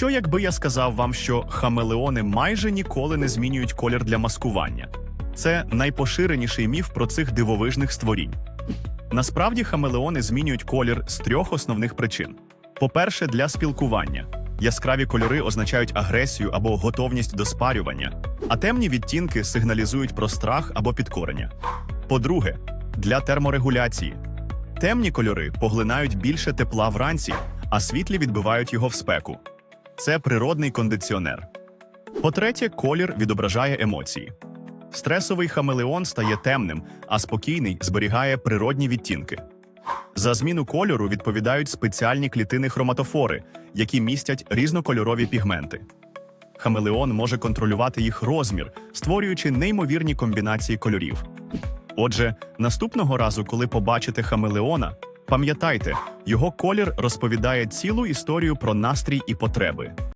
що якби я сказав вам, що хамелеони майже ніколи не змінюють колір для маскування? Це найпоширеніший міф про цих дивовижних створінь. Насправді хамелеони змінюють колір з трьох основних причин: по-перше, для спілкування. Яскраві кольори означають агресію або готовність до спарювання, а темні відтінки сигналізують про страх або підкорення. По-друге, для терморегуляції. Темні кольори поглинають більше тепла вранці, а світлі відбивають його в спеку. Це природний кондиціонер. По-третє, колір відображає емоції. Стресовий хамелеон стає темним, а спокійний зберігає природні відтінки. За зміну кольору відповідають спеціальні клітини хроматофори, які містять різнокольорові пігменти. Хамелеон може контролювати їх розмір, створюючи неймовірні комбінації кольорів. Отже, наступного разу, коли побачите хамелеона, пам'ятайте, його колір розповідає цілу історію про настрій і потреби.